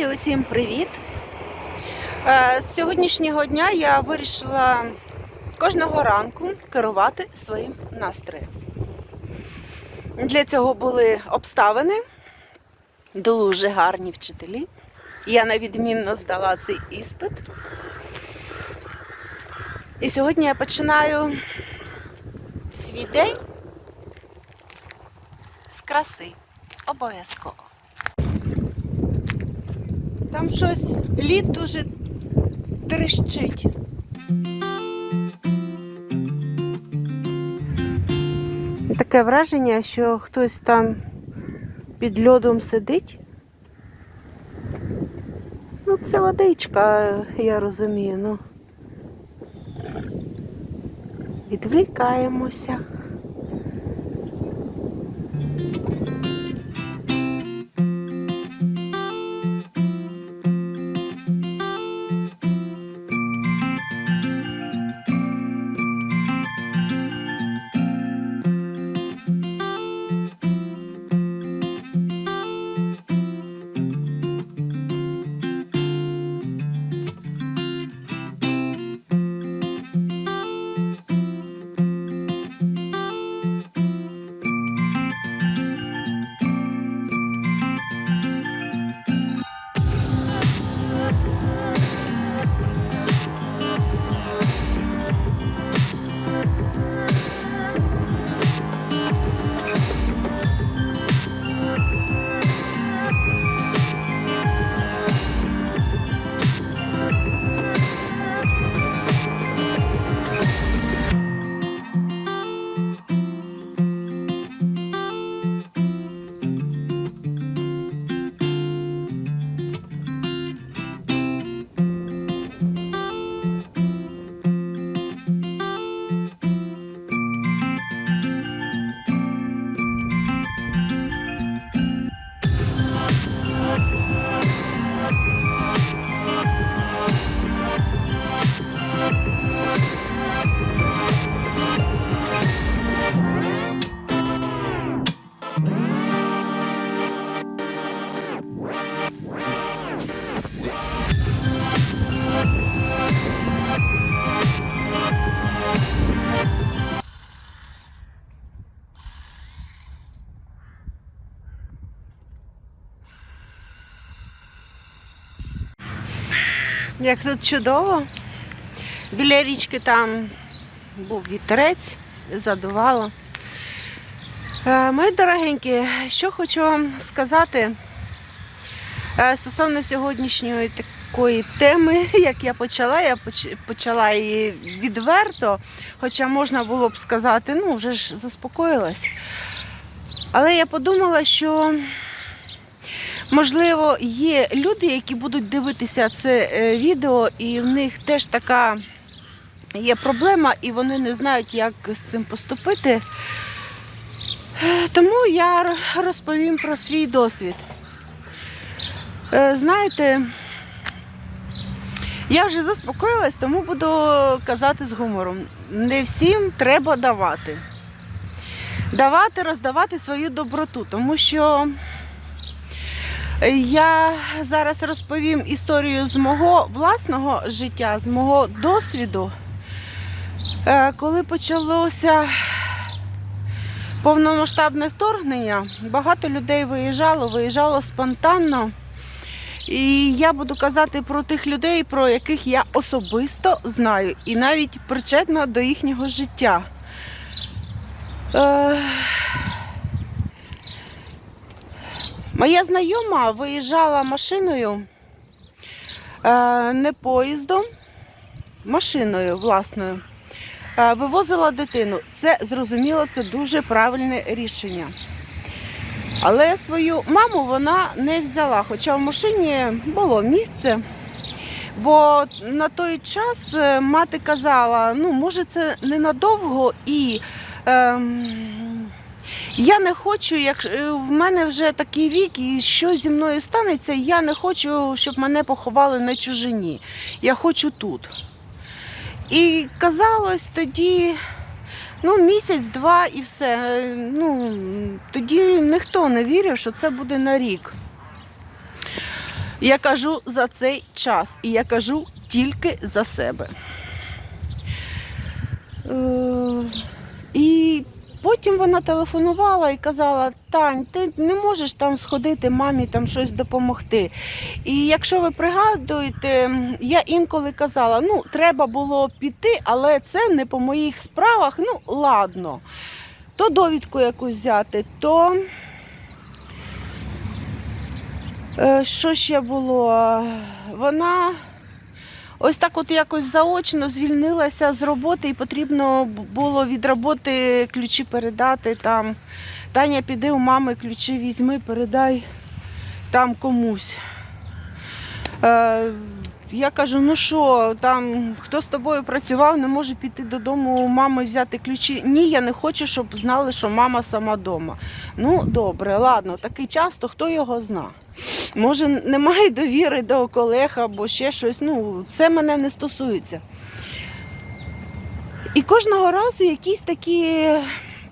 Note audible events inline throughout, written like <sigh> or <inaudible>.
Друзі, усім привіт! Е, З сьогоднішнього дня я вирішила кожного ранку керувати своїм настроєм. Для цього були обставини, дуже гарні вчителі. Я навідмінно здала цей іспит. І сьогодні я починаю свій день з краси. Обов'язково. Там щось лід дуже трещить. Таке враження, що хтось там під льодом сидить. Ну, це водичка, я розумію, ну. Відвлікаємося. Як тут чудово. Біля річки там був вітерець, задувало. Е, Мої дорогенькі, що хочу вам сказати е, стосовно сьогоднішньої такої теми, <laughs> як я почала, я почала її відверто, хоча можна було б сказати, ну, вже ж заспокоїлась. Але я подумала, що Можливо, є люди, які будуть дивитися це е, відео, і в них теж така є проблема, і вони не знають, як з цим поступити. Тому я розповім про свій досвід. Е, Знаєте, я вже заспокоїлась, тому буду казати з гумором. Не всім треба давати. Давати, роздавати свою доброту, тому що я зараз розповім історію з мого власного життя, з мого досвіду. Е, Коли почалося повномасштабне вторгнення, багато людей виїжджало, виїжджало спонтанно. І я буду казати про тих людей, про яких я особисто знаю, і навіть причетна до їхнього життя. Е, Моя знайома виїжджала машиною, е, не поїздом, машиною власною. Е, Вивозила дитину. Це зрозуміло, це дуже правильне рішення. Але свою маму вона не взяла, хоча в машині було місце. Бо на той час е, мати казала, ну, може, це ненадовго і. Ем, я не хочу, як е, в мене вже такий вік, і що зі мною станеться, я не хочу, щоб мене поховали на чужині. Я хочу тут. І казалось тоді, ну, місяць-два і все. Е, Ну, тоді ніхто не вірив, що це буде на рік. Я кажу за цей час, і я кажу тільки за себе. Е, І потім вона телефонувала і казала: Тань, ти не можеш там сходити мамі там щось допомогти. І якщо ви пригадуєте, я інколи казала, ну, треба було піти, але це не по моїх справах. Ну, ладно. То довідку якусь взяти, то. Е, Що ще було? Вона ось так от якось заочно звільнилася з роботи і потрібно було від роботи ключі передати там. Таня, піди у мами ключі візьми, передай там комусь. Я кажу, ну що, там хто з тобою працював, не може піти додому у мами взяти ключі. Ні, я не хочу, щоб знали, що мама сама вдома. Ну, добре, ладно, такий час, то хто його зна. Може, немає довіри до колег або ще щось. Ну, це мене не стосується. І кожного разу якісь такі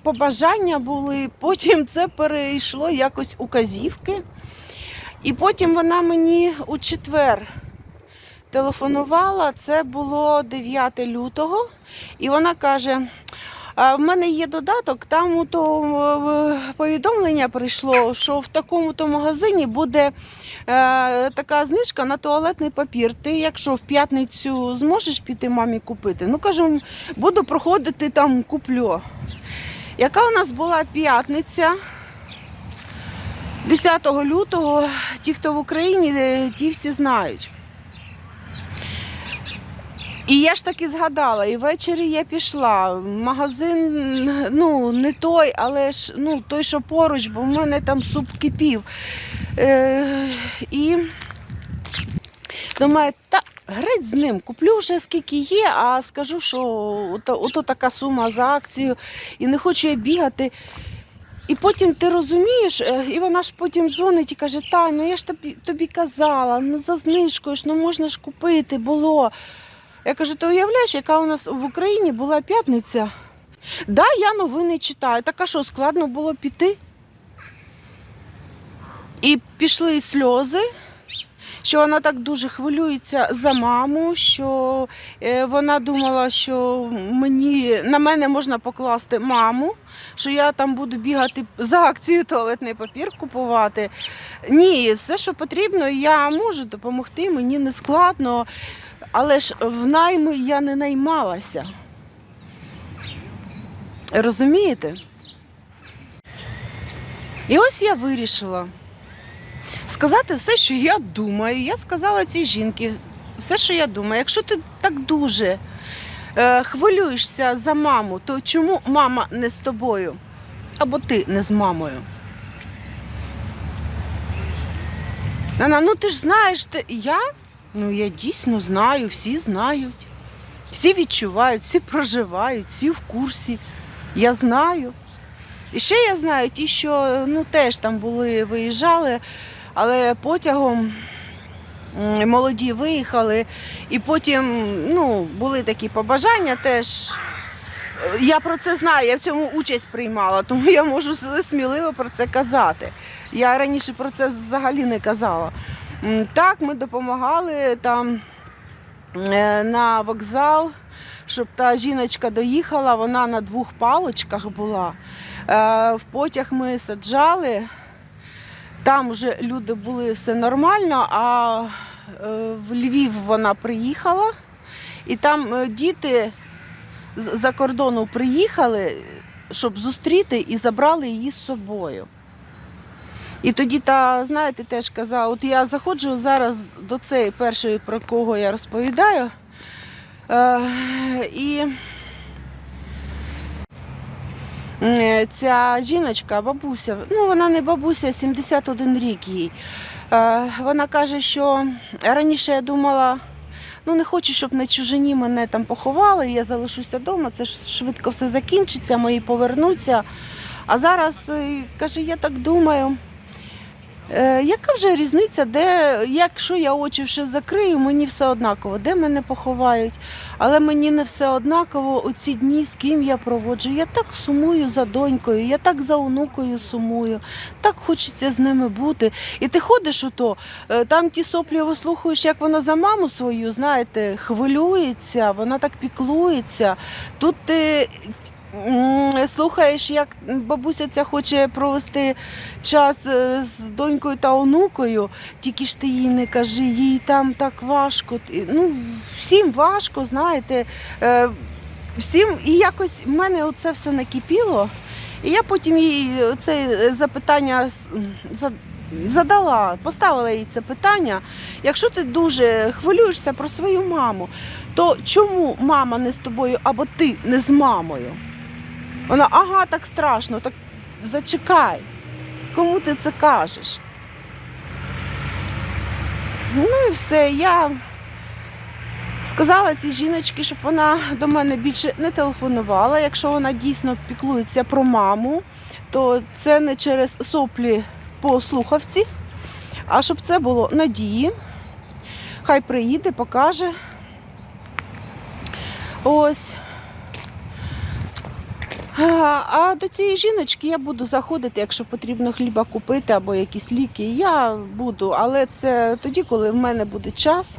побажання були, потім це перейшло якось у казівки. І потім вона мені у четвер телефонувала, це було 9 лютого, і вона каже: в мене є додаток, там то повідомлення прийшло, що в такому-то магазині буде е, така знижка на туалетний папір. Ти, якщо в п'ятницю зможеш піти мамі купити, ну кажу, буду проходити там, куплю. Яка у нас була п'ятниця? 10 лютого, ті, хто в Україні, е, ті всі знають. І я ж таки згадала, і ввечері я пішла. Магазин, ну, не той, але ж ну, той, що поруч, бо в мене там суп кипів. Е, і думаю, та греть з ним, куплю вже скільки є, а скажу, що ото, ото така сума за акцію, і не хочу я бігати. І потім ти розумієш, е, і вона ж потім дзвонить і каже: Тань, ну я ж тобі, тобі казала, ну за знижкою ж, ну можна ж купити, було. Я кажу, ти уявляєш, яка у нас в Україні була п'ятниця? Да, я новини читаю. Так а що, складно було піти? І пішли сльози, що вона так дуже хвилюється за маму, що е, вона думала, що мені, на мене можна покласти маму, що я там буду бігати за акцією туалетний папір купувати. Ні, все, що потрібно, я можу допомогти, мені не складно. Але ж в найми я не наймалася. Розумієте? І ось я вирішила сказати все, що я думаю. Я сказала цій жінці все, що я думаю. Якщо ти так дуже е, хвилюєшся за маму, то чому мама не з тобою? Або ти не з мамою? Вона, ну ти ж знаєш, ти... я? Ну, я дійсно знаю, всі знають. Всі відчувають, всі проживають, всі в курсі. Я знаю. І ще я знаю ті, що ну, теж там були, виїжджали, але потягом молоді виїхали, і потім ну, були такі побажання теж. Я про це знаю, я в цьому участь приймала, тому я можу сміливо про це казати. Я раніше про це взагалі не казала. Так, ми допомагали там е, на вокзал, щоб та жіночка доїхала, вона на двох палочках була. Е, В потяг ми саджали, там вже люди були все нормально, а е, в Львів вона приїхала, і там діти з- за кордону приїхали, щоб зустріти і забрали її з собою. І тоді та, знаєте, теж казала, от я заходжу зараз до цієї першої, про кого я розповідаю. Е, і е, ця жіночка, бабуся, ну вона не бабуся, 71 рік їй. Е, вона каже, що раніше я думала, ну не хочу, щоб на чужині мене там поховали, я залишуся вдома, це ж швидко все закінчиться, мої повернуться. А зараз е, каже, я так думаю. Е, яка вже різниця, де, якщо я очі ще закрию, мені все однаково, де мене поховають. Але мені не все однаково у ці дні, з ким я проводжу. Я так сумую за донькою, я так за онукою сумую, так хочеться з ними бути. І ти ходиш ото, е, там ті соплі вислухаєш, як вона за маму свою, знаєте, хвилюється, вона так піклується. Тут ти слухаєш, як бабуся ця хоче провести час е, з донькою та онукою, тільки ж ти їй не кажи, їй там так важко. Ну, всім важко, знаєте. Е, Всім, і якось в мене оце все накипіло. І я потім їй це запитання задала, поставила їй це питання. Якщо ти дуже хвилюєшся про свою маму, то чому мама не з тобою або ти не з мамою? Вона, ага, так страшно, так зачекай. Кому ти це кажеш? Ну і все. Я сказала цій жіночці, щоб вона до мене більше не телефонувала. Якщо вона дійсно піклується про маму, то це не через соплі по слухавці, а щоб це було надії. Хай приїде, покаже. Ось. А до цієї жіночки я буду заходити, якщо потрібно хліба купити або якісь ліки. Я буду, але це тоді, коли в мене буде час.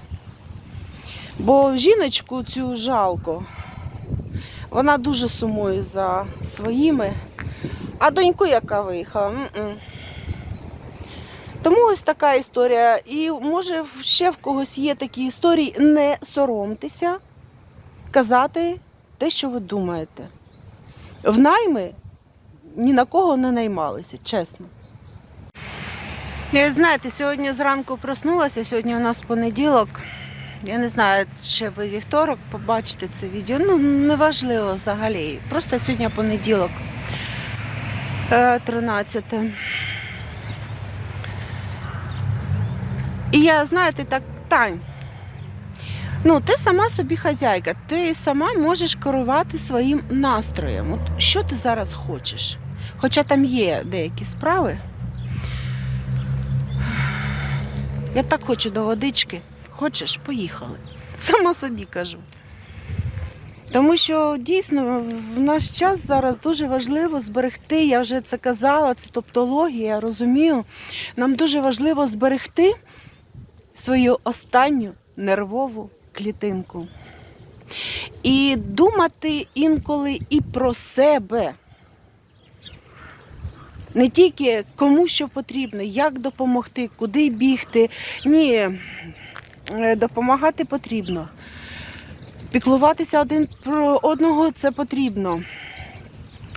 Бо жіночку цю жалко. Вона дуже сумує за своїми. А доньку, яка виїхала. Тому ось така історія. І може ще в когось є такі історії. Не соромтеся казати те, що ви думаєте. В найми ні на кого не наймалися, чесно. Я, знаєте, сьогодні зранку проснулася, сьогодні у нас понеділок. Я не знаю, чи ви вівторок побачите це відео. Ну, неважливо взагалі. Просто сьогодні понеділок. е, 13. І я, знаєте, так, Тань, ну ти сама собі хазяйка, ти сама можеш керувати своїм настроєм. От що ти зараз хочеш? Хоча там є деякі справи. Я так хочу до водички. Хочеш, поїхали. <laughs> Сама собі кажу. Тому що дійсно в наш час зараз дуже важливо зберегти, я вже це казала, це топтологія, розумію. Нам дуже важливо зберегти свою останню нервову клітинку. І думати інколи і про себе. Не тільки кому що потрібно, як допомогти, куди бігти. Ні, е, допомагати потрібно. Піклуватися один про одного це потрібно.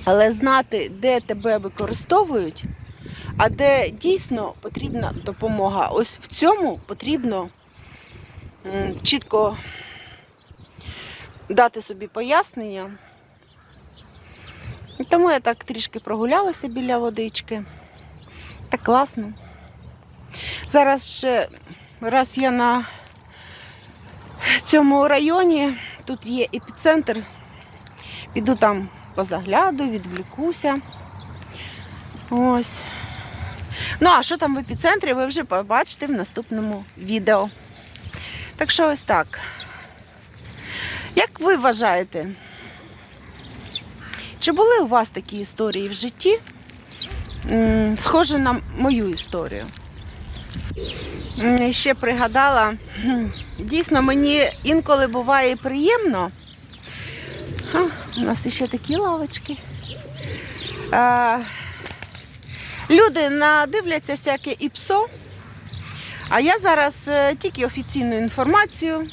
Але знати, де тебе використовують, а де дійсно потрібна допомога. Ось в цьому потрібно чітко дати собі пояснення. Тому я так трішки прогулялася біля водички. Так класно. Зараз ще раз я на цьому районі, тут є епіцентр, піду там позагляду, відвлікуся. Ось. Ну, а що там в епіцентрі, ви вже побачите в наступному відео. Так що ось так. Як ви вважаєте? Чи були у вас такі історії в житті, м, схожі на мою історію? Ще пригадала, дійсно мені інколи буває приємно. А, у нас ще такі лавочки. А, люди надивляться всяке ІПСО, а я зараз е, тільки офіційну інформацію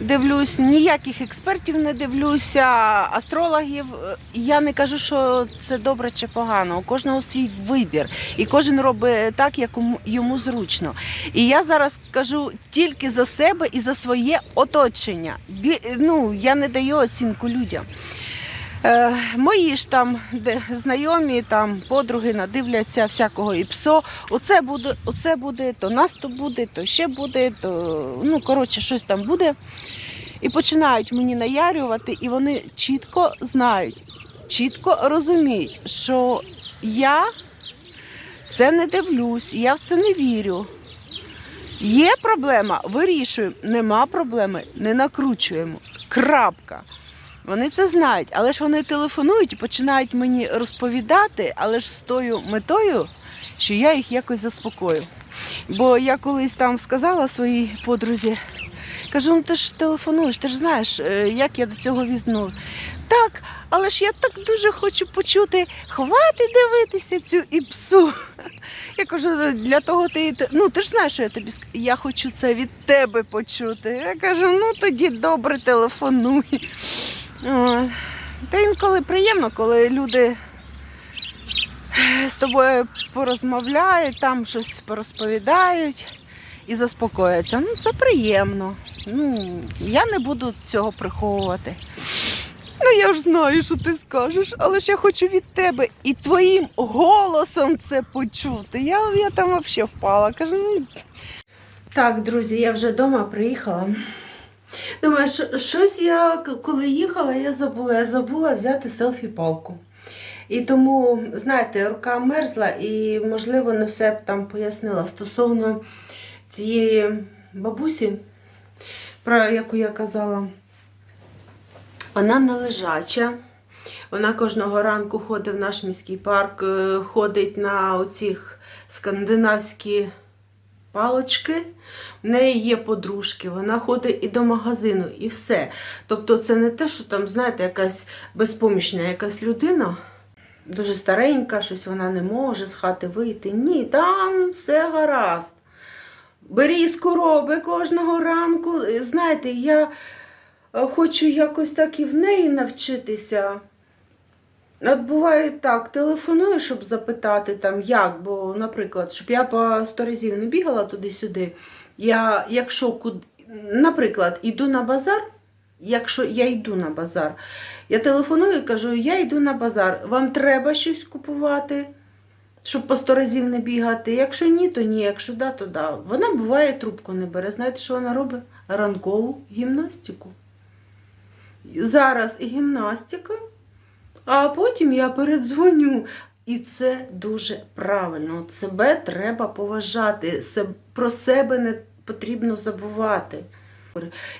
дивлюсь, ніяких експертів не дивлюся, астрологів. Е, Я не кажу, що це добре чи погано. У кожного свій вибір, і кожен робить так, як йому- йому зручно. І я зараз кажу тільки за себе і за своє оточення. Ну, я не даю оцінку людям. Е, мої ж там знайомі, там подруги надивляться всякого і псо. Оце буде, оце буде, то нас то буде, то ще буде, то ну коротше, щось там буде. І починають мені наярювати, і вони чітко знають, чітко розуміють, що я це не дивлюсь, я в це не вірю. Є проблема, вирішуємо. Нема проблеми, не накручуємо. Крапка. Вони це знають, але ж вони телефонують і починають мені розповідати, але ж з тою метою, що я їх якось заспокою. Бо я колись там сказала своїй подрузі, кажу, ну ти ж телефонуєш, ти ж знаєш, е, як я до цього візьму. Так, але ж я так дуже хочу почути, хватить дивитися цю іпсу. Я кажу, для того ти ну ти ж знаєш, що я тобі я хочу це від тебе почути. Я кажу, ну тоді добре телефонуй. Та інколи приємно, коли люди з тобою порозмовляють, там щось порозповідають і заспокояться. Ну, це приємно. Ну, я не буду цього приховувати. Ну, я ж знаю, що ти скажеш, але ж я хочу від тебе і твоїм голосом це почути. Я, я там взагалі впала. Кажу, ну. Так, друзі, я вже вдома приїхала. Думаю, що, щось я, коли їхала, я забула. Я забула взяти селфі-палку. І тому, знаєте, рука мерзла і, можливо, не все б там пояснила стосовно цієї бабусі, про яку я казала. Вона не лежача. Вона кожного ранку ходить в наш міський парк, е, ходить на оцих скандинавські палочки. В неї є подружки, вона ходить і до магазину, і все. Тобто це не те, що там, знаєте, якась безпомічна якась людина, дуже старенька, щось вона не може з хати вийти. Ні, там все гаразд. Берізку роби кожного ранку. Знаєте, я е, хочу якось так і в неї навчитися. От буває так, телефоную, щоб запитати там як, бо, наприклад, щоб я по сто разів не бігала туди-сюди. Я, якщо куд... наприклад, йду на базар, якщо я йду на базар, я телефоную і кажу, я йду на базар, вам треба щось купувати, щоб по сто разів не бігати. Якщо ні, то ні, якщо да, то да. Вона буває трубку не бере. Знаєте, що вона робить? Ранкову гімнастику. Зараз і гімнастика, а потім я передзвоню. І це дуже правильно. Себе треба поважати, про себе не потрібно забувати.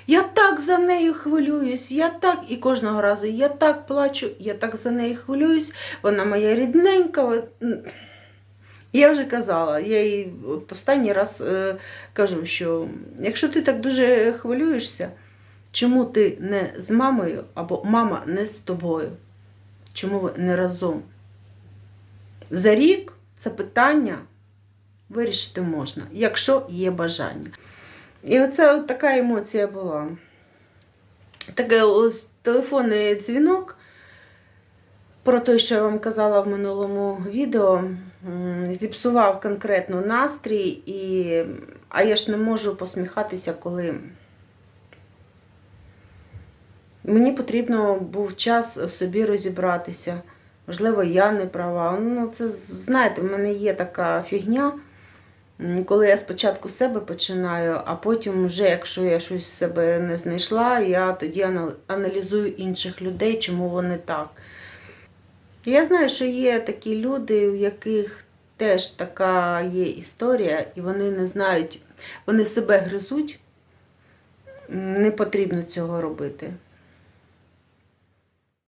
Я так за нею хвилююсь, я так, і кожного разу я так плачу, я так за нею хвилююсь, вона моя рідненька. Я вже казала, я їй от останній раз е, кажу, що якщо ти так дуже хвилюєшся, чому ти не з мамою або мама не з тобою? Чому ви не разом? За рік це питання вирішити можна, якщо є бажання. І оце от така емоція була. Таке ось телефонний дзвінок про те, що я вам казала в минулому відео, зіпсував конкретно настрій, і... а я ж не можу посміхатися, коли мені потрібно був час собі розібратися. Можливо, я не права. Ну, це, знаєте, в мене є така фігня, коли я спочатку з себе починаю, а потім, вже, якщо я щось в себе не знайшла, я тоді аналізую інших людей, чому вони так. Я знаю, що є такі люди, у яких теж така є історія, і вони не знають, вони себе гризуть. Не потрібно цього робити.